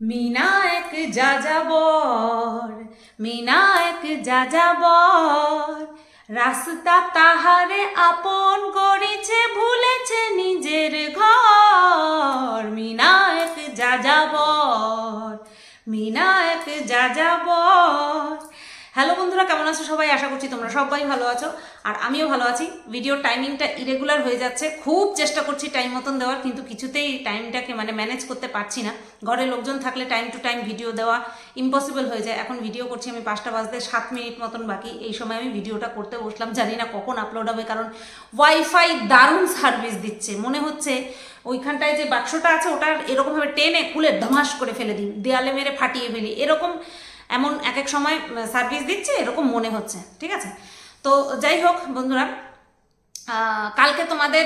মিনা যাযাবর মিনা যাযাবর, রাস্তা তাহারে আপন করেছে, ভুলেছে নিজের ঘর। মিনা এক যাযাবর মিনা এক যাযাবর হ্যালো বন্ধুরা, কেমন আছো সবাই? আশা করছি তোমরা সবাই ভালো আছো। আর আমিও ভালো আছি। ভিডিওর টাইমিংটা ইরেগুলার হয়ে যাচ্ছে। খুব চেষ্টা করছি টাইম মতন দেওয়ার, কিন্তু কিছুতেই টাইমটাকে মানে ম্যানেজ করতে পারছি না। ঘরে লোকজন থাকলে টাইম টু টাইম ভিডিও দেওয়া ইম্পসিবল হয়ে যায়। এখন ভিডিও করছি আমি পাঁচটা বাজতে সাত মিনিট মতন বাকি। এই সময় আমি ভিডিওটা করতে বসলাম। জানি না কখন আপলোড হবে, কারণ ওয়াইফাই দারুণ সার্ভিস দিচ্ছে। মনে হচ্ছে ওইখানটায় যে বাক্সটা আছে ওটার এরকমভাবে টেনে খুলে ধমাস করে ফেলে দিই। দেয়ালে মেরে ফাটিয়ে ফেলি। এরকম এমন এক এক সময় সার্ভিস দিচ্ছে, এরকম মনে হচ্ছে, ঠিক আছে? তো যাই হোক, বন্ধুরা কালকে তোমাদের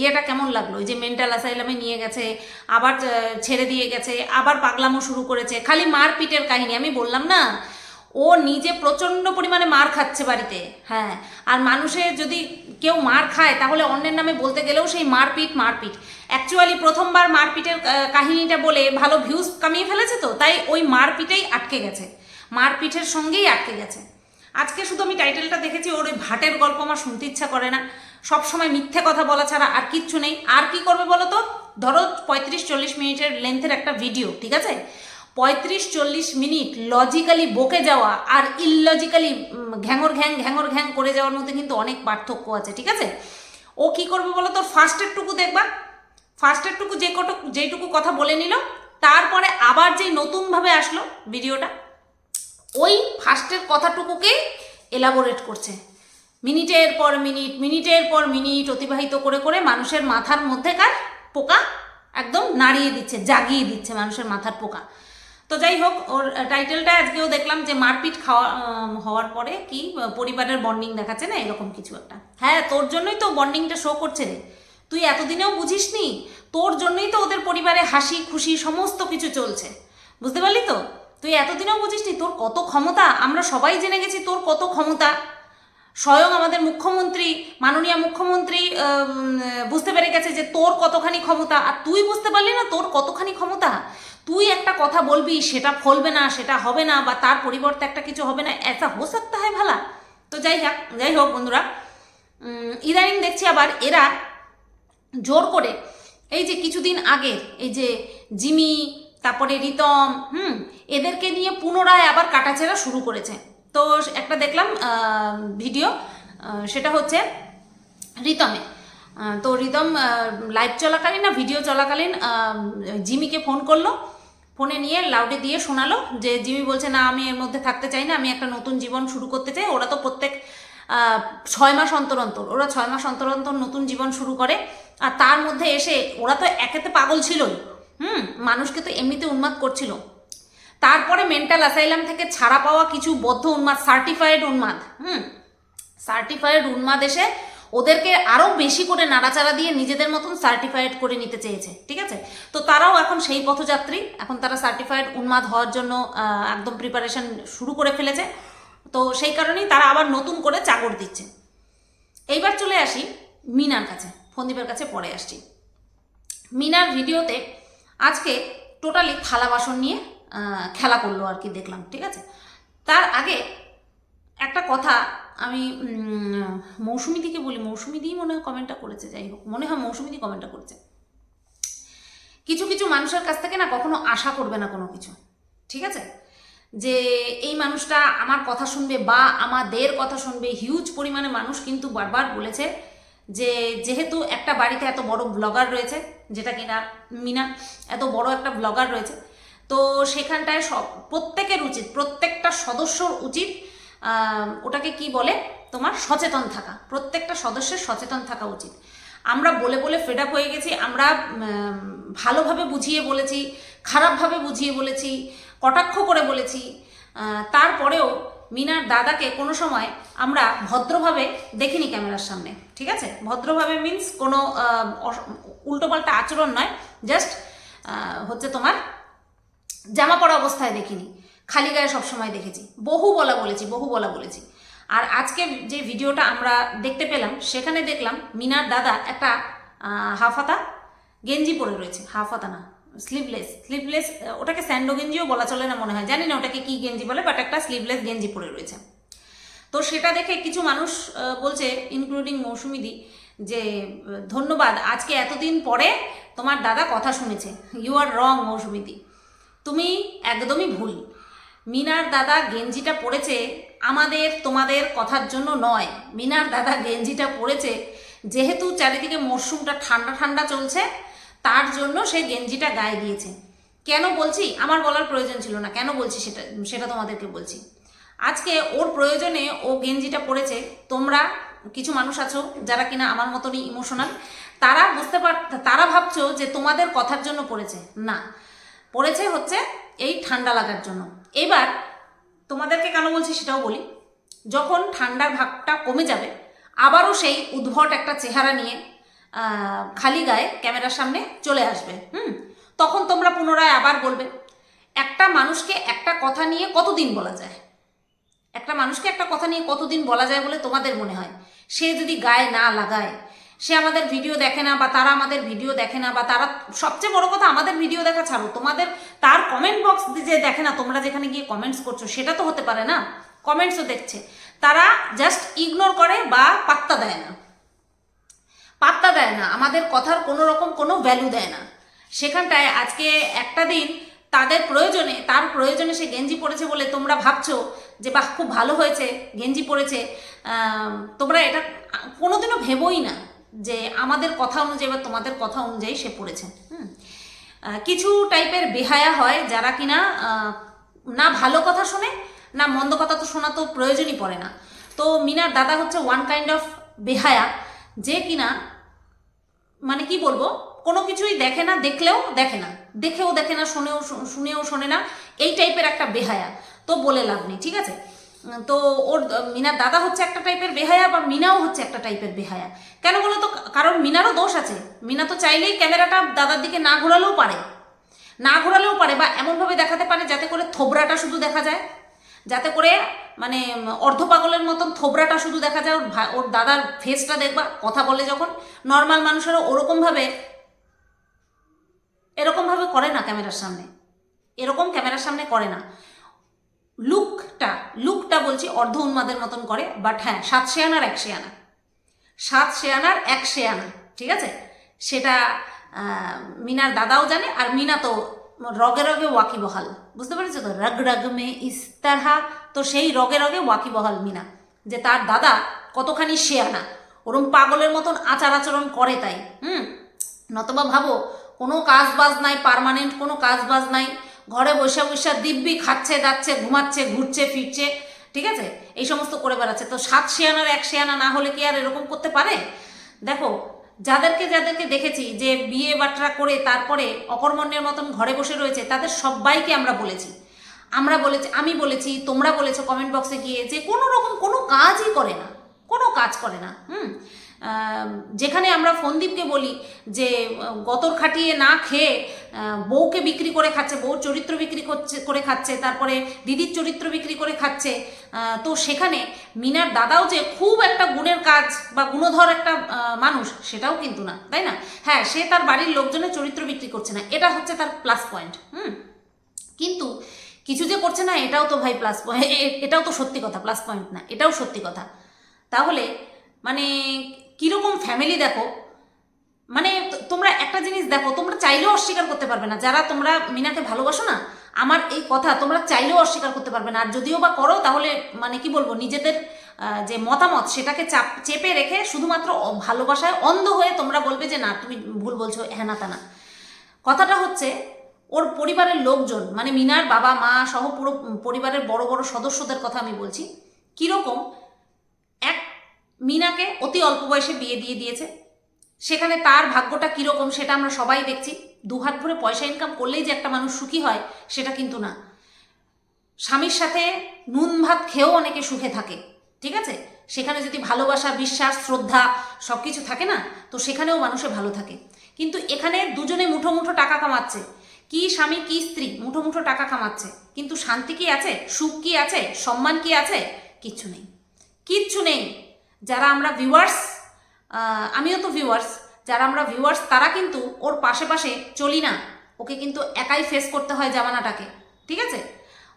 ইয়েটা কেমন লাগল? যে মেন্টাল অ্যাসাইলামে নিয়ে গেছে, আবার ছেড়ে দিয়ে গেছে, আবার পাগলামো শুরু করেছে, খালি মারপিটের কাহিনী, আমি বললাম না, ও নিজে প্রচণ্ড পরিমাণে মার খাচ্ছে বাড়িতে হ্যাঁ আর মানুষের যদি কেউ মার খায়, তাহলে অন্যের নামে বলতে গেলেও সেই মারপিট মারপিট। অ্যাকচুয়ালি প্রথমবার মারপিটের কাহিনীটা বলে ভালো ভিউজ কামিয়ে ফেলেছে তো, তাই ওই মারপিটেই আটকে গেছে। মারপিটের সঙ্গেই আটকে গেছে। আজকে শুধু আমি টাইটেলটা দেখেছি, ওর ওই ভাটের গল্প আমার শুনতে ইচ্ছা করে না। সব সময় মিথ্যে কথা বলা ছাড়া আর কিচ্ছু নেই। আর কি করবে বলো তো? ধরো পঁয়ত্রিশ চল্লিশ মিনিটের লেন্থের একটা ভিডিও ঠিক আছে? পঁয়ত্রিশ চল্লিশ মিনিট লজিক্যালি বকে যাওয়া আর ইললজিক্যালি ঘ্যাঙর ঘ্যাং ঘ্যাঙর ঘ্যাং করে যাওয়ার মধ্যে কিন্তু অনেক পার্থক্য আছে, ঠিক আছে? ও কি করবে বলো তো? ফার্স্টেরটুকু দেখবা। ফার্স্টেরটুকু যে কটু যেইটুকু কথা বলে নিল, তারপরে আবার যেই নতুনভাবে আসলো ভিডিওটা ওই ফার্স্টের কথাটুকুকে এলাবোরেট করছে। মিনিটের পর মিনিট, মিনিটের পর মিনিট অতিবাহিত করে করে মানুষের মাথার মধ্যেকার পোকা একদম নাড়িয়ে দিচ্ছে, জাগিয়ে দিচ্ছে মানুষের মাথার পোকা। তো যাই হোক, ওর টাইটেলটা আজকেও দেখলাম যে মারপিট খাওয়া হওয়ার পরে কি পরিবারের বন্ডিং দেখাচ্ছে না, এরকম কিছু একটা। হ্যাঁ তোর জন্যই তো বন্ডিংটা শো করছে রে। তুই এতদিনেও বুঝিসনি? তোর জন্যই তো ওদের পরিবারে হাসি, খুশি, সমস্ত কিছু চলছে। বুঝতে পারলি তো? তুই এতদিনেও বুঝিসনি তোর কত ক্ষমতা? আমরা সবাই জেনে গেছি তোর কত ক্ষমতা। স্বয়ং আমাদের মুখ্যমন্ত্রী, মাননীয় মুখ্যমন্ত্রী বুঝতে পেরে গেছে যে তোর কতখানি ক্ষমতা। আর তুই বুঝতে পারলি না তোর কতখানি ক্ষমতা? তুই একটা কথা বলবি, সেটা ফলবে না, সেটা হবে না, বা তার পরিবর্তে একটা কিছু হবে না এসা হো সকতা হয় ভালা। তো যাই হোক যাই হোক বন্ধুরা। ইদানিং দেখছি আবার এরা জোর করে, এই যে কিছুদিন আগে, এই যে জিমি, তারপরে রিতম, হুম এদেরকে নিয়ে পুনরায় আবার কাটাছেড়া শুরু করেছে। তো একটা দেখলাম ভিডিও সেটা হচ্ছে রিতমে। তো রিতম লাইভ চলাকালীন না ভিডিও চলাকালীন জিমিকে ফোন করল। ফোনে নিয়ে লাউডে দিয়ে শোনালো যে, জিমি বলছে, না, আমি এর মধ্যে থাকতে চাই না, আমি একটা নতুন জীবন শুরু করতে চাই। ওরা তো প্রত্যেক ছয় মাস অন্তর অন্তর, ওরা ছয় মাস অন্তর অন্তর নতুন জীবন শুরু করে। আর তার মধ্যে এসে ওরা তো একেতে পাগল ছিলই। হুম, মানুষকে তো এমনিতে উন্মাদ করছিল। তারপরে মেন্টাল অ্যাসাইলাম থেকে ছাড়া পাওয়া কিছু বদ্ধ উন্মাদ সার্টিফাইড উন্মাদ, হুম? সার্টিফাইড উন্মাদ এসে ওদেরকে আরও বেশি করে নাড়াচাড়া দিয়ে নিজেদের মতন সার্টিফাইড করে নিতে চেয়েছে, ঠিক আছে? তো তারাও এখন সেই পথযাত্রী, এখন তারা সার্টিফাইড উন্মাদ হওয়ার জন্য একদম প্রিপারেশন শুরু করে ফেলেছে। তো সেই কারণেই তারা আবার নতুন করে চাকর দিচ্ছে। এইবার চলে আসি মিনার কাছে, ফন্দীপের কাছে পরে আসছি। মিনার ভিডিওতে আজকে টোটালি থালা বাসন নিয়ে খেলা করল আর কি দেখলাম ঠিক আছে? তার আগে একটা কথা আমি উম, মৌসুমি দিকে বলি। মৌসুমি দিই মনে হয় কমেন্টটা করেছে যাই হোক। মনে হয় মৌসুমি দি কমেন্টটা করেছে। কিছু কিছু মানুষের কাছ থেকে না কখনো আশা করবে না কোনো কিছু ঠিক আছে? যে এই মানুষটা আমার কথা শুনবে বা আমাদের কথা শুনবে হিউজ পরিমাণে মানুষ কিন্তু বারবার বলেছে যে যেহেতু একটা বাড়িতে এত বড় ব্লগার রয়েছে যেটা কিনা মিনা এত বড় একটা ব্লগার রয়েছে তো সেখানটায় সব, প্রত্যেকের উচিত, প্রত্যেকটা সদস্যর উচিত ওটাকে কি বলে? তোমার সচেতন থাকা। প্রত্যেকটা সদস্যের সচেতন থাকা উচিত। আমরা বলে বলে ফেড আপ হয়ে গেছি, আমরা ভালোভাবে বুঝিয়ে বলেছি, খারাপভাবে বুঝিয়ে বলেছি, কটাক্ষ করে বলেছি তারপরেও মিনার দাদাকে কোনো সময় আমরা ভদ্রভাবে দেখিনি ক্যামেরার সামনে, ঠিক আছে? ভদ্রভাবে মিন্স কোনো উল্টোপাল্টা আচরণ নয় জাস্ট হচ্ছে তোমার জামা পরা অবস্থায় দেখিনি। খালি গায়ে সবসময় দেখেছি। বহু বলা বলেছি, বহু বলা বলেছি। আর আজকে যে ভিডিওটা আমরা দেখতে পেলাম, সেখানে দেখলাম মিনার দাদা একটা হাফাতা গেঞ্জি পরে রয়েছে। হাফাতা না স্লিভলেস স্লিভলেস ওটাকে স্যান্ডো গেঞ্জিও বলা চলে না মনে হয়। জানি না ওটাকে কি গেঞ্জি বলে বাট একটা স্লিভলেস গেঞ্জি পরে রয়েছে। তো সেটা দেখে কিছু মানুষ বলছে ইনক্লুডিং মৌসুমিদি যে, ধন্যবাদ, আজকে এতদিন পরে তোমার দাদা কথা শুনেছে। ইউ আর রং মৌসুমিদি তুমি একদমই ভুল। মিনার দাদা গেঞ্জিটা পরেছে আমাদের, তোমাদের কথার জন্য নয়। মিনার দাদা গেঞ্জিটা পরেছে, যেহেতু চারিদিকে মরশুমটা ঠান্ডা ঠান্ডা চলছে, তার জন্য সে গেঞ্জিটা গায়ে দিয়েছে। কেন বলছি? আমার বলার প্রয়োজন ছিল না। কেন বলছি সেটা? সেটা তোমাদেরকে বলছি। আজকে ওর প্রয়োজনে ও গেঞ্জিটা পরেছে, তোমরা কিছু মানুষ আছো যারা কিনা আমার মতনই ইমোশনাল তারা বুঝতে পার, তারা ভাবছ যে তোমাদের কথার জন্য পড়েছে না পড়েছে হচ্ছে এই ঠান্ডা লাগার জন্য। এবার তোমাদেরকে কেন বলছি সেটাও বলি। যখন ঠান্ডার ভাগটা কমে যাবে, আবারও সেই উদ্ভট একটা চেহারা নিয়ে খালি গায়ে ক্যামেরার সামনে চলে আসবে, হুম? তখন তোমরা পুনরায় আবার বলবে, একটা মানুষকে একটা কথা নিয়ে কতদিন বলা যায়? একটা মানুষকে একটা কথা নিয়ে কতদিন বলা যায় বলে তোমাদের মনে হয়? সে যদি গায়ে না লাগায় সে আমাদের ভিডিও দেখে না বা তারা আমাদের ভিডিও দেখে না বা তারা সবচেয়ে বড় কথা আমাদের ভিডিও দেখা ছাড়ো। তোমাদের তার কমেন্ট বক্স যে দেখে না, তোমরা যেখানে গিয়ে কমেন্টস করছ, সেটা তো হতে পারে না। কমেন্টসও দেখছে। তারা জাস্ট ইগনোর করে বা পাত্তা দেয় না। পাত্তা দেয় না। আমাদের কথার কোনো রকম কোনো ভ্যালু দেয় না। সেখানটায় আজকে একটা দিন তাদের প্রয়োজনে, তার প্রয়োজনে সে গেঞ্জি পরেছে বলে তোমরা ভাবছ যে, বাহ, খুব ভালো হয়েছে, গেঞ্জি পরেছে। তোমরা এটা কোনোদিনও ভেবোই না। যে আমাদের কথা অনুযায়ী বা তোমাদের কথা অনুযায়ী সে পড়েছে, হুম? কিছু টাইপের বেহায়া হয় যারা কিনা না ভালো কথা শোনে, না মন্দ কথা তো শোনা তো প্রয়োজনই পড়ে না। তো মিনার দাদা হচ্ছে ওয়ান কাইন্ড অফ বেহায়া, যে কিনা মানে কি বলব, কোনো কিছুই দেখে না, দেখলেও দেখে না। দেখেও দেখে না, শুনেও শুনেও শোনে না, এই টাইপের একটা বেহায়া। তো বলে লাভ নেই, ঠিক আছে? তো ওর মিনার দাদা হচ্ছে একটা টাইপের বেহায়া বা মিনাও হচ্ছে একটা টাইপের বেহায়া। কেন বলো তো? কারণ মিনারও দোষ আছে। মিনা তো চাইলেই ক্যামেরাটা দাদার দিকে না ঘোরালেও পারে। না ঘোরালেও পারে বা এমনভাবে দেখাতে পারে যাতে করে থোবরাটা শুধু দেখা যায়। যাতে করে মানে অর্ধ পাগলের মতন থোবরাটা শুধু দেখা যায়। ওর ওর দাদার ফেসটা দেখবা, কথা বলে যখন নর্মাল মানুষেরা ওরকমভাবে, এরকমভাবে করে না ক্যামেরার সামনে। এরকম ক্যামেরার সামনে করে না। লুকটা লুকটা বলছি অর্ধ উন্মাদের মতন করে বাট হ্যাঁ সাত শেয়ানার, এক শেয়ানা। সাত শেয়ানার, এক শেয়ানা, ঠিক আছে? সেটা মিনার দাদাও জানে আর মিনা তো রগে রগে ওয়াকি বহাল বুঝতে পেরেছ তো? রগ রগ মে ইস্তারহা তো সেই রগে রগে ওয়াকি বহাল মিনা। যে তার দাদা কতখানি শেয়ানা। ওরম পাগলের মতন আচার আচরণ করে তাই, হুম? নতবা ভাবো, কোনো কাজ বাজ নাই পারমানেন্ট কোনো কাজ বাজ নাই ঘরে বসে বসে দিব্যি খাচ্ছে যাচ্ছে ঘুমাচ্ছে, ঘুরছে, ফিরছে, ঠিক আছে? এই সমস্ত করে বেড়াচ্ছে। তো সাত শেয়ানার এক শেয়ানা না হলে কি আর এরকম করতে পারে? দেখো, যাদেরকে যাদেরকে দেখেছি যে বিয়ে বাটরা করে তারপরে অকর্মণ্যের মতন ঘরে বসে রয়েছে, তাদের সবাইকে আমরা বলেছি। আমরা বলেছি, আমি বলেছি, তোমরা বলেছ কমেন্ট বক্সে গিয়ে যে কোনো রকম কোনো কাজই করে না, কোনো কাজ করে না, হুম? যেখানে আমরা ফন্দীপকে বলি যে, গতর খাটিয়ে না খেয়ে বউকে বিক্রি করে খাচ্ছে বউর চরিত্র বিক্রি করছে, করে খাচ্ছে, তারপরে দিদির চরিত্র বিক্রি করে খাচ্ছে তো সেখানে মিনার দাদাও যে খুব একটা গুণের কাজ বা গুণধর একটা মানুষ, সেটাও কিন্তু না, তাই না? হ্যাঁ সে তার বাড়ির লোকজনের চরিত্র বিক্রি করছে না, এটা হচ্ছে তার প্লাস পয়েন্ট হুম? কিন্তু কিছু যে করছে না, এটাও তো ভাই প্লাস পয়েন্ট এটাও তো সত্যি কথা প্লাস পয়েন্ট না, এটাও সত্যি কথা। তাহলে মানে কীরকম ফ্যামিলি দেখো মানে তোমরা একটা জিনিস দেখো, তোমরা চাইলেও অস্বীকার করতে পারবে না। যারা তোমরা মিনাকে ভালোবাসো না, আমার এই কথা, তোমরা চাইলেও অস্বীকার করতে পারবে না। আর যদিও বা করো, তাহলে মানে কি বলব, নিজেদের যে মতামত, সেটাকে চাপ চেপে রেখে শুধুমাত্র ভালোবাসায় অন্ধ হয়ে তোমরা বলবে যে, না, তুমি ভুল বলছো হ্যাঁ না, তা না। কথাটা হচ্ছে, ওর পরিবারের লোকজন মানে মিনার বাবা, মা সহ পুরো পরিবারের বড় বড় সদস্যদের কথা আমি বলছি, কীরকম এক মিনাকে অতি অল্প বয়সে বিয়ে দিয়ে দিয়েছে। সেখানে তার ভাগ্যটা কীরকম সেটা আমরা সবাই দেখছি। দুহাত ভরে পয়সা ইনকাম করলেই যে একটা মানুষ সুখী হয়, সেটা কিন্তু না। স্বামীর সাথে নুন ভাত খেয়েও অনেকে সুখে থাকে, ঠিক আছে? সেখানে যদি ভালোবাসা, বিশ্বাস, শ্রদ্ধা সব কিছু থাকে না, তো সেখানেও মানুষে ভালো থাকে। কিন্তু এখানে দুজনে মুঠো মুঠো টাকা কামাচ্ছে। কি স্বামী, কি স্ত্রী মুঠো মুঠো টাকা কামাচ্ছে। কিন্তু শান্তি কি আছে? সুখ কি আছে? সম্মান কি আছে? কিচ্ছু নেই। কিচ্ছু নেই। যারা আমরা ভিউয়ার্স আমিও তো ভিউয়ার্স যারা আমরা ভিউয়ার্স তারা কিন্তু ওর পাশে পাশে চলি না। ওকে কিন্তু একাই ফেস করতে হয় জামানাটাকে, ঠিক আছে?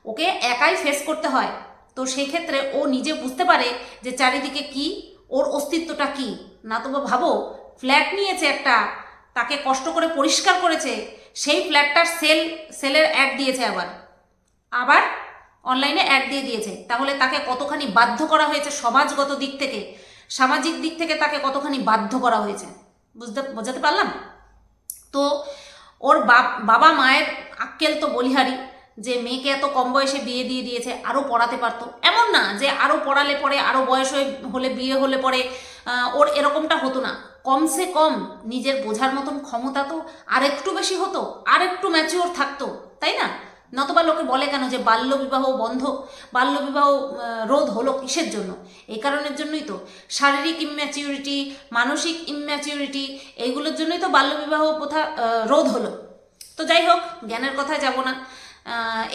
ওকে একাই ফেস করতে হয়। তো সেই ক্ষেত্রে ও নিজে বুঝতে পারে যে চারিদিকে কি, ওর অস্তিত্বটা কি। না তো বা ভাবো ফ্ল্যাট নিয়েছে একটা, তাকে কষ্ট করে পরিষ্কার করেছে, সেই ফ্ল্যাটটার সেল সেলের অ্যাড দিয়েছে আবার। আবার অনলাইনে অ্যাড দিয়ে দিয়েছে। তাহলে তাকে কতখানি বাধ্য করা হয়েছে সমাজগত দিক থেকে? সামাজিক দিক থেকে তাকে কতখানি বাধ্য করা হয়েছে? বুঝতে, বোঝাতে পারলাম? তো ওর বাবা মায়ের আক্কেল তো বলিহারি, যে মেয়েকে এত কম বয়সে বিয়ে দিয়ে দিয়েছে, আরও পড়াতে পারতো। এমন না যে আরও পড়ালে পরে, আরও বয়স হয়ে, হলে, বিয়ে হলে পরে ওর এরকমটা হতো না। কমসে কম নিজের বোঝার মতন ক্ষমতা তো আর একটু বেশি হতো আর একটু ম্যাচিওর থাকতো, তাই না? নতবা লোকে বলে কেন যে বাল্যবিবাহ বন্ধ? বাল্যবিবাহ রোধ হলো কিসের জন্য? এই কারণের জন্যই তো। শারীরিক ইম্যাচিউরিটি মানসিক ইম্যাচিউরিটি এইগুলোর জন্যই তো বাল্যবিবাহ প্রথা রোধ হলো। তো যাই হোক, জ্ঞানের কথায় যাব না।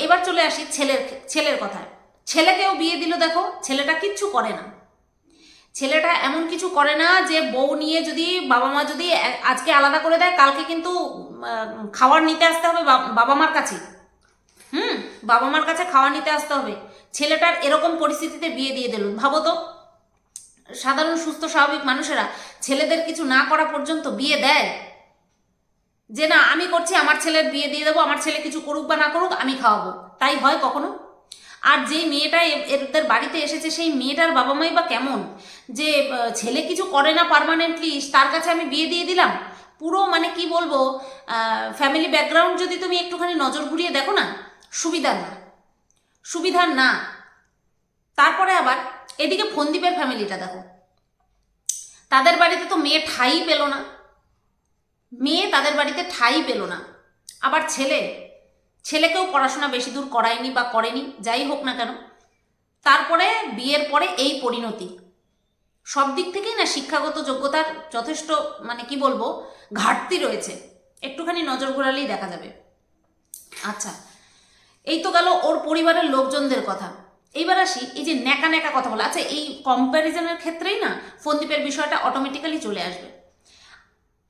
এবার চলে আসি ছেলের ছেলের কথায়। ছেলেকেও বিয়ে দিল দেখো, ছেলেটা কিচ্ছু করে না। ছেলেটা এমন কিছু করে না যে বউ নিয়ে যদি, বাবা মা যদি আজকে আলাদা করে দেয়, কালকে কিন্তু খাবার নিতে আসতে হবে বাবা মার কাছে হুম বাবা মার কাছে খাওয়া নিতে আসতে হবে। ছেলেটার এরকম পরিস্থিতিতে বিয়ে দিয়ে দিল ভাবো তো। সাধারণ, সুস্থ, স্বাভাবিক মানুষেরা ছেলেদের কিছু না করা পর্যন্ত বিয়ে দেয়। যে না, আমি করছি, আমার ছেলের বিয়ে দিয়ে দেবো, আমার ছেলে কিছু করুক বা না করুক, আমি খাওয়াবো। তাই হয় কখনো? আর যেই মেয়েটা এদের বাড়িতে এসেছে, সেই মেয়েটার বাবা মাই বা কেমন? যে ছেলে কিছু করে না পার্মানেন্টলি তার কাছে আমি বিয়ে দিয়ে দিলাম? পুরো মানে কি বলব ফ্যামিলি ব্যাকগ্রাউন্ড যদি তুমি একটুখানি নজর ঘুরিয়ে দেখো না সুবিধার না। সুবিধার না। তারপরে আবার এদিকে ফন্দীপের ফ্যামিলিটা দেখো। তাদের বাড়িতে তো মেয়ে ঠাই পেল না। মেয়ে তাদের বাড়িতে ঠাই পেল না। আবার ছেলে। ছেলেকেও পড়াশোনা বেশি দূর করায়নি বা করেনি, যাই হোক না কেন। তারপরে বিয়ের পরে এই পরিণতি। সব দিক থেকেই না শিক্ষাগত যোগ্যতার যথেষ্ট মানে কি বলব, ঘাটতি রয়েছে। একটুখানি নজর ঘোরালেই দেখা যাবে। আচ্ছা এই তো গেল ওর পরিবারের লোকজনদের কথা। এইবার আসি, এই যে ন্যাকা ন্যাকা কথা বলে। আচ্ছা এই কম্প্যারিজনের ক্ষেত্রেই না ফন্দীপের বিষয়টা অটোমেটিক্যালি চলে আসবে।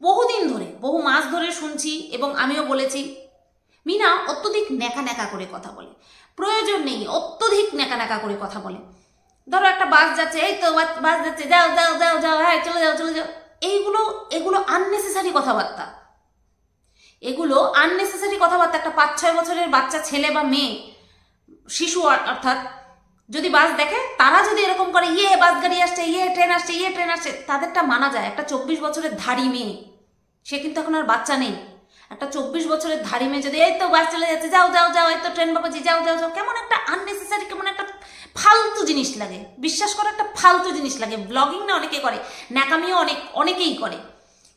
বহুদিন ধরে, বহু মাস ধরে শুনছি এবং আমিও বলেছি, মিনা অত্যধিক ন্যাকা ন্যাকা করে কথা বলে। প্রয়োজন নেই, অত্যধিক ন্যাকা ন্যাকা করে কথা বলে। ধরো একটা বাস যাচ্ছে, এই তো বাস যাচ্ছে, যাও যাও যাও যাও হ্যাঁ চলে যাও চলে যাও। এইগুলো, এগুলো আননেসেসারি কথাবার্তা। এগুলো আননেসেসারি কথাবার্তা, একটা পাঁচ ছয় বছরের বাচ্চা, ছেলে বা মেয়ে, শিশু অর্থাৎ যদি বাস দেখে, তারা যদি এরকম করে ইয়ে বাস গাড়ি আসছে ইয়ে ট্রেন আসছে ইয়ে ট্রেন আসছে, তাদেরটা মানা যায়। একটা চব্বিশ বছরের ধাড়ি মেয়ে, সে কিন্তু এখন আর বাচ্চা নেই। একটা চব্বিশ বছরের ধাড়ি মেয়ে যদি, এই তো বাস চলে যাচ্ছে, যাও যাও যাও, এই তো ট্রেন বাবাজি যাও যাও যাও। কেমন একটা আননেসেসারি কেমন একটা ফালতু জিনিস লাগে। বিশ্বাস করো একটা ফালতু জিনিস লাগে। ব্লগিং না অনেকে করে, ন্যাকামিও অনেক, অনেকেই করে।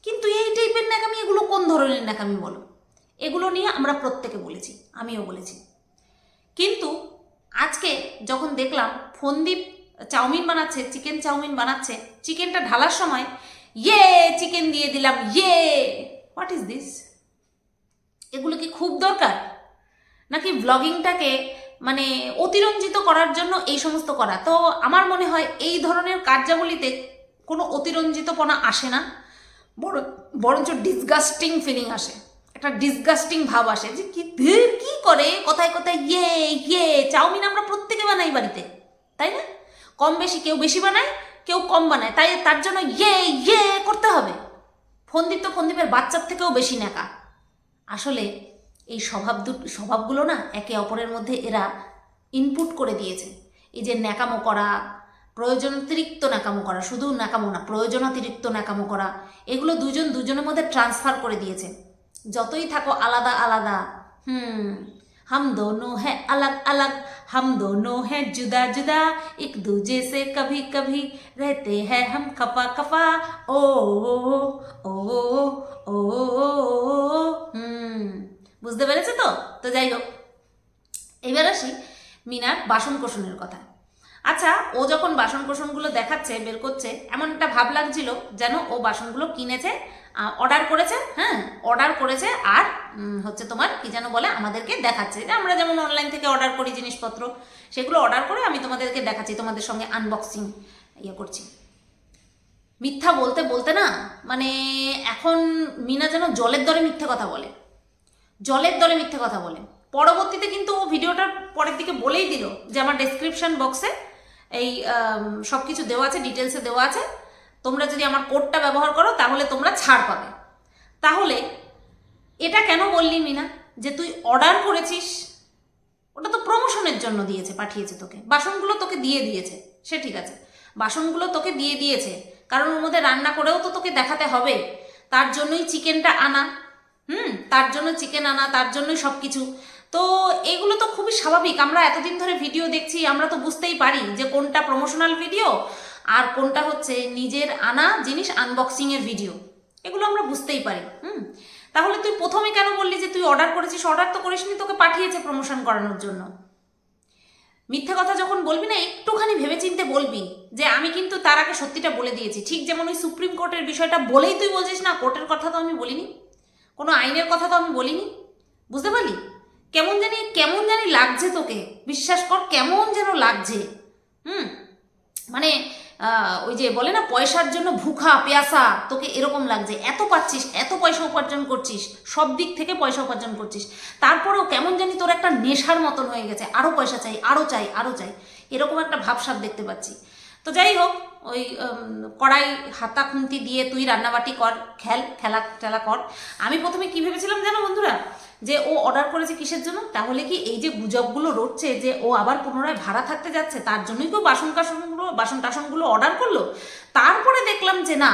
কিন্তু এই টাইপের ন্যাকামি, এগুলো কোন ধরনের ন্যাকামি বলো? এগুলো নিয়ে আমরা প্রত্যেকে বলেছি, আমিও বলেছি। কিন্তু আজকে যখন দেখলাম ফন্দীপ চাউমিন বানাচ্ছে, চিকেন চাউমিন বানাচ্ছে, চিকেনটা ঢালার সময় ইয়ে চিকেন দিয়ে দিলাম ইয়ে! হোয়াট ইজ দিস এগুলো কি খুব দরকার? নাকি ব্লগিংটাকে মানে অতিরঞ্জিত করার জন্য এই সমস্ত করা? তো আমার মনে হয় এই ধরনের কার্যাবলীতে কোনো অতিরঞ্জিতপনা আসে না। বড় বরঞ্চ ডিসগাস্টিং ফিলিং আসে। একটা ডিসগাস্টিং ভাব আসে যে কি ধীর কি করে? কোথায় কোথায়? ইয়ে ইয়ে চাউমিন আমরা প্রত্যেকে বানাই বাড়িতে, তাই না? কম বেশি কেউ বেশি বানায়, কেউ কম বানায়। তাই তার জন্য ইয়ে ইয়ে করতে হবে। ফন্দীপ তো ফন্দীপের বাচ্চার থেকেও বেশি নেকা আসলে এই স্বভাব দু স্বভাবগুলো না একে অপরের মধ্যে এরা ইনপুট করে দিয়েছে। এই যে ন্যাকামো করা প্রয়োজন অতিরিক্ত নাকামো করা শুধু নাকামো না প্রয়োজন অতিরিক্ত নাকামো করা এগুলো দুজন দুজনের মধ্যে ট্রান্সফার করে দিয়েছে যতই থাকো আলাদা আলাদা হুম হাম দোনো হ্যাঁ আলাগ আলাগ হাম দোনো হ্যাঁ জুদা জুদা এক দুজে সে কভি কভি রেতে হ্যাঁ হাম খপা খপা ও ও ও ও হুম বুঝতে পেরেছে তো তো যাই হোক এবার আসি মিনার বাসন কোষণের কথা আচ্ছা ও যখন বাসন কোষণগুলো দেখাচ্ছে, বের করছে এমন একটা ভাব লাগছিল যেন ও বাসনগুলো কিনেছে অর্ডার করেছে হ্যাঁ অর্ডার করেছে আর হচ্ছে তোমার কি যেন বলে, আমাদেরকে দেখাচ্ছে। আমরা যেমন অনলাইন থেকে অর্ডার করি জিনিসপত্র, সেগুলো অর্ডার করে আমি তোমাদেরকে দেখাচ্ছি, তোমাদের সঙ্গে আনবক্সিং ইয়ে করছি। মিথ্যা বলতে বলতে না মানে এখন মিনা যেন জলের দরে মিথ্যে কথা বলে। জলের দরে মিথ্যে কথা বলে। পরবর্তীতে কিন্তু ও ভিডিওটার পরের দিকে বলেই দিল যে আমার ডেসক্রিপশন বক্সে এই সব কিছু দেওয়া আছে ডিটেলসে দেওয়া আছে। তোমরা যদি আমার কোডটা ব্যবহার করো, তাহলে তোমরা ছাড় পাবে। তাহলে, এটা কেন বললি মিনা? যে তুই অর্ডার করেছিস, ওটা তো প্রমোশনের জন্য দিয়েছে, পাঠিয়েছে তোকে। বাসনগুলো তোকে দিয়ে দিয়েছে, সে ঠিক আছে। বাসনগুলো তোকে দিয়ে দিয়েছে, কারণ ওর মধ্যে রান্না করেও তো তোকে দেখাতে হবে। তার জন্যই চিকেনটা আনা, হুম? তার জন্য চিকেন আনা, তার জন্যই সব কিছু তো এগুলো তো খুবই স্বাভাবিক। আমরা এতদিন ধরে ভিডিও দেখছি, আমরা তো বুঝতেই পারি যে কোনটা প্রমোশনাল ভিডিও আর কোনটা হচ্ছে নিজের আনা জিনিস আনবক্সিংয়ের ভিডিও এগুলো আমরা বুঝতেই পারি, হুম? তাহলে তুই প্রথমে কেন বললি যে তুই অর্ডার করেছিস? অর্ডার তো করিসনি, তোকে পাঠিয়েছে প্রমোশন করানোর জন্য। মিথ্যা কথা যখন বলবি না, একটুখানি ভেবেচিন্তে বলবি যে আমি কিন্তু তার আগে সত্যিটা বলে দিয়েছি। ঠিক যেমন ওই সুপ্রিম কোর্টের বিষয়টা বলেই তুই বলছিস না, কোর্টের কথা তো আমি বলিনি। কোনো আইনের কথা তো আমি বলিনি। বুঝতে পারলি? কেমন জানি কেমন জানি লাগছে তোকে। বিশ্বাস কর, কেমন যেন লাগছে। হুম? মানে ওই যে বলে না, পয়সার জন্য ভুখা, পেয়াসা, তোকে এরকম লাগছে। এত পাচ্ছিস, এত পয়সা উপার্জন করছিস, সব দিক থেকে পয়সা উপার্জন করছিস। তারপরেও কেমন জানি তোর একটা নেশার মতন হয়ে গেছে। আরও পয়সা চাই আরও চাই আরও চাই। এরকম একটা ভাবসাব দেখতে পাচ্ছি। তো যাই হোক ওই কড়াই হাতা খুন্তি দিয়ে তুই রান্নাবাটি কর, খেল, খেলা টেলা কর। আমি প্রথমে কি ভেবেছিলাম জানো বন্ধুরা? যে ও অর্ডার করেছে কিসের জন্য? তাহলে কি এই যে গুজবগুলো রটছে, যে ও আবার পুনরায় ভাড়া থাকতে যাচ্ছে, তার জন্যই কেউ বাসন কাসনগুলো, বাসন টাসনগুলো অর্ডার করল। তারপরে দেখলাম যে না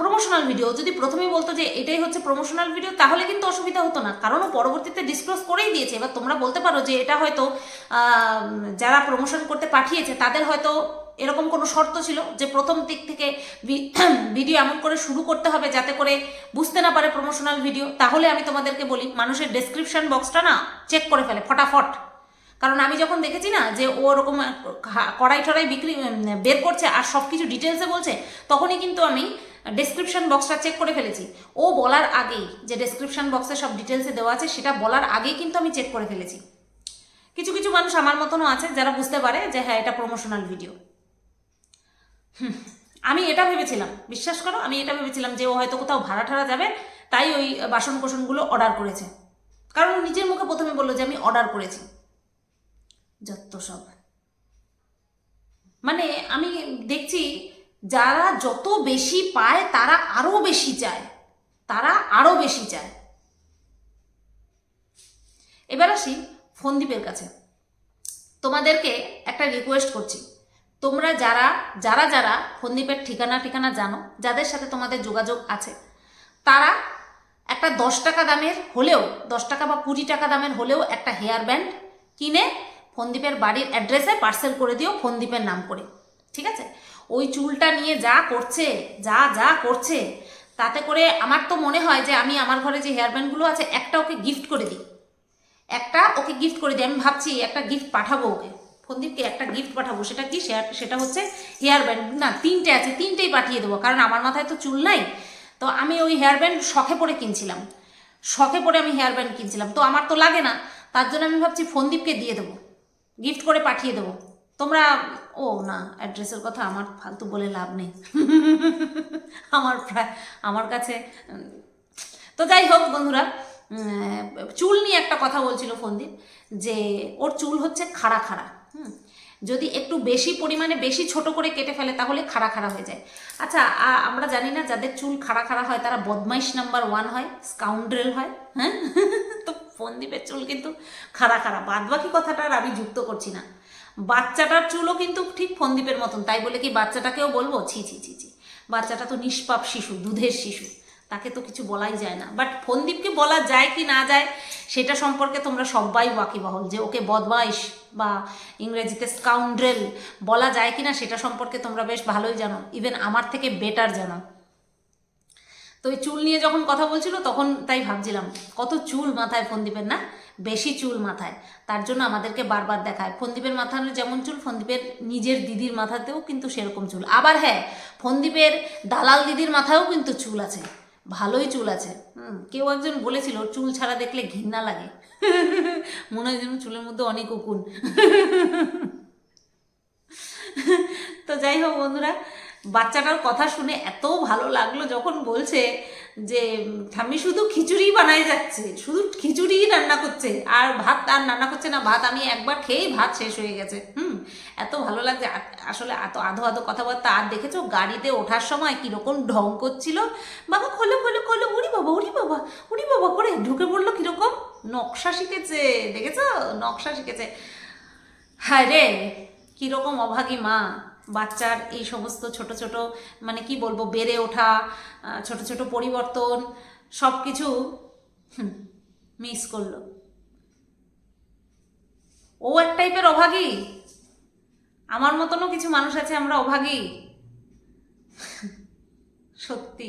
প্রমোশনাল ভিডিও যদি প্রথমেই বলতো যে এটাই হচ্ছে প্রমোশনাল ভিডিও তাহলে কিন্তু অসুবিধা হতো না। কারণ ও পরবর্তীতে ডিসক্লোজ করেই দিয়েছে। এবার তোমরা বলতে পারো যে এটা হয়তো যারা প্রমোশন করতে পাঠিয়েছে, তাদের হয়তো এরকম কোনো শর্ত ছিল যে প্রথম দিক থেকে ভিডিও এমন করে শুরু করতে হবে যাতে করে বুঝতে না পারে প্রমোশনাল ভিডিও তাহলে আমি তোমাদেরকে বলি, মানুষের ডেসক্রিপশন বক্সটা না চেক করে ফেলে, ফটাফট। কারণ আমি যখন দেখেছি না যে ও ওরকম কড়াই টড়াই বিক্রি বের করছে আর সব কিছু ডিটেলসে বলছে, তখনই কিন্তু আমি ডেসক্রিপশন বক্সটা চেক করে ফেলেছি। ও বলার আগেই যে ডেসক্রিপশন বক্সে সব ডিটেলসে দেওয়া আছে, সেটা বলার আগেই কিন্তু আমি চেক করে ফেলেছি। কিছু কিছু মানুষ আমার মতনও আছে যারা বুঝতে পারে যে হ্যাঁ এটা প্রমোশনাল ভিডিও আমি এটা ভেবেছিলাম, বিশ্বাস করো, আমি এটা ভেবেছিলাম যে ও হয়তো কোথাও ভাড়া ঠাড়া যাবে, তাই ওই বাসন কোসনগুলো অর্ডার করেছে। কারণ নিজের মুখে প্রথমে বলল যে আমি অর্ডার করেছি। যত সব। মানে আমি দেখছি যারা যত বেশি পায়, তারা আরও বেশি চায়। তারা আরও বেশি চায়। এবার আসি ফন্দীপের কাছে। তোমাদেরকে একটা রিকোয়েস্ট করছি। তোমরা যারা যারা যারা ফন্দীপের ঠিকানা ঠিকানা জানো, যাদের সাথে তোমাদের যোগাযোগ আছে, তারা একটা দশ টাকা দামের হলেও, দশ টাকা বা কুড়ি টাকা দামের হলেও একটা হেয়ার ব্যান্ড কিনে ফন্দীপের বাড়ির অ্যাড্রেসে পার্সেল করে দিও ফন্দীপের নাম করে, ঠিক আছে? ওই চুলটা নিয়ে যা করছে, যা যা করছে, তাতে করে আমার তো মনে হয় যে আমি আমার ঘরে যে হেয়ার ব্যান্ডগুলো আছে, একটা ওকে গিফট করে দিই। একটা ওকে গিফট করে দিই, আমি ভাবছি একটা গিফট পাঠাবো ওকে। ফন্দীপকে একটা গিফট পাঠাবো, সেটা কি? সেটা হচ্ছে হেয়ার ব্যান্ড না, তিনটে আছে, তিনটেই পাঠিয়ে দেবো, কারণ আমার মাথায় তো চুল নাই। তো আমি ওই হেয়ার ব্যান্ড শখে পরে কিনছিলাম। শখে পরে আমি হেয়ার ব্যান্ড কিনছিলাম। তো আমার তো লাগে না, তার জন্য আমি ভাবছি ফন্দীপকে দিয়ে দেবো। গিফট করে পাঠিয়ে দেবো। তোমরা, ও না অ্যাড্রেসের কথা আমার ফালতু বলে লাভ নেই। আমার প্রায়, আমার কাছে তো যাই হোক বন্ধুরা চুল নিয়ে একটা কথা বলছিল ফন্দীপ যে ওর চুল হচ্ছে খাড়া খাড়া। হুম, যদি একটু বেশি পরিমাণে বেশি ছোট করে কেটে ফেলে তাহলে খাড়া খাড়া হয়ে যায়। আচ্ছা আমরা জানি না যাদের চুল খাড়া খাড়া হয় তারা বদমাইশ নাম্বার ওয়ান হয় স্কাউন্ড্রেল হয় হ্যাঁ? তো ফন্দীপের চুল কিন্তু খাড়া খাড়া। বাদ বাকি কথাটা আর আমি যুক্ত করছি না। বাচ্চাটার চুলও কিন্তু ঠিক ফন্দীপের মতন, তাই বলে কি বাচ্চাটাকেও বলব? ছি ছি ছি ছি। বাচ্চাটা তো নিষ্পাপ শিশু, দুধের শিশু। তাকে তো কিছু বলাই যায় না। বাট ফন্দীপকে বলা যায় কি না যায়, সেটা সম্পর্কে তোমরা সবাই ওয়াকিবহল যে ওকে বদমাইশ বা ইংরেজিতে স্কাউন্ড্রেল বলা যায় কি না, সেটা সম্পর্কে তোমরা বেশ ভালোই জানো। ইভেন আমার থেকে বেটার জানো। তো ওই চুল নিয়ে যখন কথা বলছিল, তখন তাই ভাবছিলাম, কত চুল মাথায় ফন্দীপের না? বেশি চুল মাথায়। তার জন্য আমাদেরকে বারবার দেখায়। ফন্দীপের মাথায় যেমন চুল, ফন্দীপের নিজের দিদির মাথাতেও কিন্তু সেরকম চুল। আবার হ্যাঁ ফন্দীপের দালাল দিদির মাথায়ও কিন্তু চুল আছে। ভালোই চুল আছে কেউ একজন বলেছিল, চুল ছাড়া দেখলে ঘৃণা লাগে। মনে হয় যেন চুলের মধ্যে অনেক উকুন। তো যাই হোক বন্ধুরা বাচ্চাটার কথা শুনে এত ভালো লাগল যখন বলছে যে, ঠাম্মি শুধু খিচুড়ি বানাই যাচ্ছে, শুধু খিচুড়িই রান্না করছে, আর ভাত আর রান্না করছে না, ভাত আমি একবার খেয়েই ভাত শেষ হয়ে গেছে। হুম, এত ভালো লাগছে। আসলে এত আধো আধো কথাবার্তা আর দেখেছ? গাড়িতে ওঠার সময় কীরকম ঢং করছিল? বাবা, খোলো খোলো খোলো, উড়ি বাবা উড়ি বাবা উড়ি বাবা করে ঢুকে পড়ল কীরকম? নকশা শিখেছে, দেখেছ? নকশা শিখেছে। হ্যাঁ রে, কীরকম অভাগী মা। বাচ্চার এই সমস্ত ছোট ছোট মানে কি বলব, বেড়ে ওঠা ছোট ছোট পরিবর্তন সব কিছু মিস করল। ও এক টাইপের অভাগী। আমার মতনও কিছু মানুষ আছে, আমরা অভাগী। সত্যি,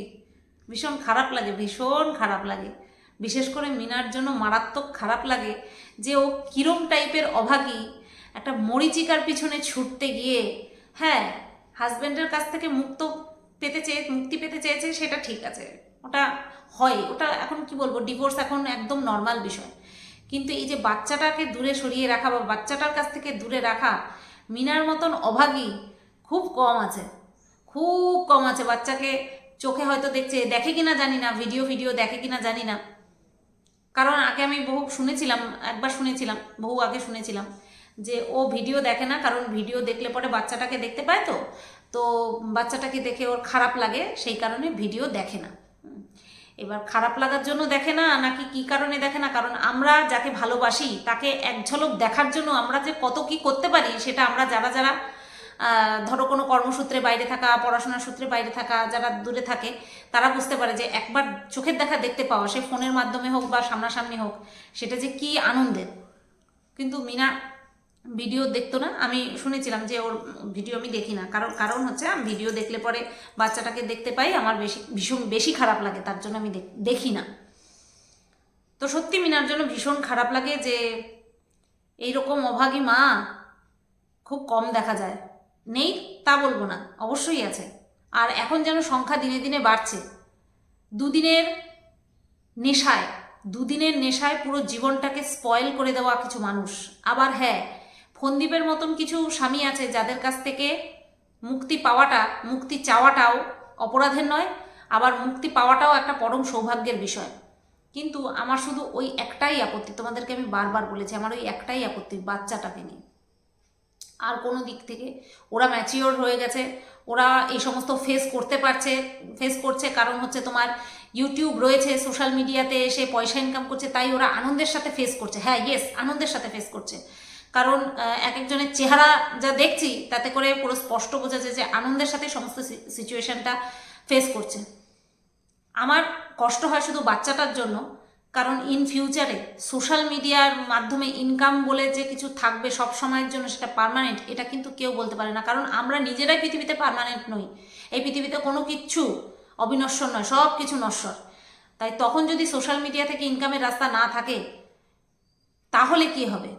ভীষণ খারাপ লাগে, ভীষণ খারাপ লাগে। বিশেষ করে মিনার জন্য মারাত্মক খারাপ লাগে যে ও কিরম টাইপের অভাগী, একটা মরিচিকার পিছনে ছুটতে গিয়ে হ্যাঁ হাজব্যান্ডের কাছ থেকে মুক্ত পেতে চেয়ে, মুক্তি পেতে চেয়েছে, সেটা ঠিক আছে। ওটা হয়, ওটা এখন কি বলব ডিভোর্স এখন একদম নর্মাল বিষয়। কিন্তু এই যে বাচ্চাটাকে দূরে সরিয়ে রাখা বা বাচ্চাটার কাছ থেকে দূরে রাখা, মিনার মতন অভাগী খুব কম আছে। খুব কম আছে, বাচ্চাকে চোখে হয়তো দেখছে, দেখে কিনা জানি না ভিডিও ভিডিও দেখে কিনা জানি না। কারণ আগে আমি বহু শুনেছিলাম, একবার শুনেছিলাম, বহু আগে শুনেছিলাম। যে ও ভিডিও দেখে না, কারণ ভিডিও দেখলে পরে বাচ্চাটাকে দেখতে পায় তো। তো বাচ্চাটাকে দেখে ওর খারাপ লাগে, সেই কারণে ভিডিও দেখে না। এবার খারাপ লাগার জন্য দেখে না, নাকি কি কারণে দেখে না? কারণ আমরা যাকে ভালোবাসি, তাকে এক ঝলক দেখার জন্য আমরা যে কত কি করতে পারি, সেটা আমরা যারা যারা ধরো কোনো কর্মসূত্রে বাইরে থাকা, পড়াশোনার সূত্রে বাইরে থাকা, যারা দূরে থাকে, তারা বুঝতে পারে যে একবার চোখের দেখা দেখতে পাওয়া, সে ফোনের মাধ্যমে হোক বা সামনাসামনি হোক, সেটা যে কি আনন্দের। কিন্তু মিনা ভিডিও দেখতো না, আমি শুনেছিলাম যে ওর ভিডিও আমি দেখি না। কারণ কারণ হচ্ছে আমি ভিডিও দেখলে পরে বাচ্চাটাকে দেখতে পাই, আমার বেশি, ভীষণ, বেশি খারাপ লাগে, তার জন্য আমি দেখ- না। তো সত্যি মিনার জন্য ভীষণ খারাপ লাগে যে এইরকম অভাগী মা খুব কম দেখা যায়। নেই, তা বলব না, অবশ্যই আছে। আর এখন যেন সংখ্যা দিনে দিনে বাড়ছে, দুদিনের নেশায় দুদিনের নেশায় পুরো জীবনটাকে স্পয়েল করে দেওয়া কিছু মানুষ। আবার হ্যাঁ ফন্দীপের মতন কিছু স্বামী আছে যাদের কাছ থেকে মুক্তি পাওয়াটা, মুক্তি চাওয়াটাও অপরাধের নয়, আবার মুক্তি পাওয়াটাও একটা পরম সৌভাগ্যের বিষয়। কিন্তু আমার শুধু ওই একটাই আপত্তি, তোমাদেরকে আমি বারবার বলেছি, আমার ওই একটাই আপত্তি, বাচ্চাটাকে নিয়ে। আর কোনো দিক থেকে ওরা ম্যাচিওর হয়ে গেছে, ওরা এই সমস্ত ফেস করতে পারছে ফেস করছে কারণ হচ্ছে তোমার ইউটিউব রয়েছে সোশ্যাল মিডিয়াতে এসে পয়সা ইনকাম করছে, তাই ওরা আনন্দের সাথে ফেস করছে। হ্যাঁ ইয়েস আনন্দের সাথে ফেস করছে। কারণ এক একজনের চেহারা যা দেখছি, তাতে করে পুরো স্পষ্ট বোঝা যায় যে আনন্দের সাথে সমস্ত সিচুয়েশনটা ফেস করছে। আমার কষ্ট হয় শুধু বাচ্চাটার জন্য, কারণ ইন ফিউচারে সোশ্যাল মিডিয়ার মাধ্যমে ইনকাম বলে যে কিছু থাকবে সব সময়ের জন্য সেটা পার্মানেন্ট এটা কিন্তু কেউ বলতে পারে না। কারণ আমরা নিজেরাই পৃথিবীতে পার্মানেন্ট নই। এই পৃথিবীতে কোনো কিচ্ছু অবিনশ্বর নয়, সব কিছু নশ্বর। তাই তখন যদি সোশ্যাল মিডিয়া থেকে ইনকামের রাস্তা না থাকে, তাহলে কি হবে?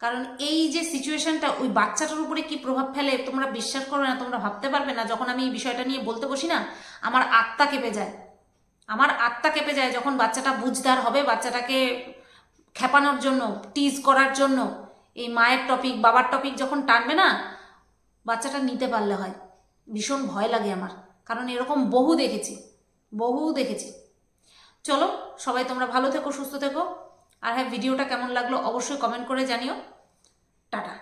কারণ এই যে সিচুয়েশনটা ওই বাচ্চাটার উপরে কি প্রভাব ফেলে, তোমরা বিশ্বাস করবে না, তোমরা ভাবতে পারবে না, যখন আমি এই বিষয়টা নিয়ে বলতে বসি না, আমার আত্মা কেঁপে যায়। আমার আত্মা কেঁপে যায় যখন বাচ্চাটা বুঝদার হবে, বাচ্চাটাকে খেপানোর জন্য টিজ করার জন্য। এই মায়ের টপিক বাবার টপিক যখন টানবে না, বাচ্চাটা নিতে পারলে হয়। ভীষণ ভয় লাগে আমার। কারণ এরকম বহু দেখেছি বহু দেখেছি। চলো, সবাই তোমরা ভালো থেকো, সুস্থ থেকো। আর হ্যাঁ ভিডিওটা কেমন লাগল অবশ্যই কমেন্ট করে জানিও। টাটা।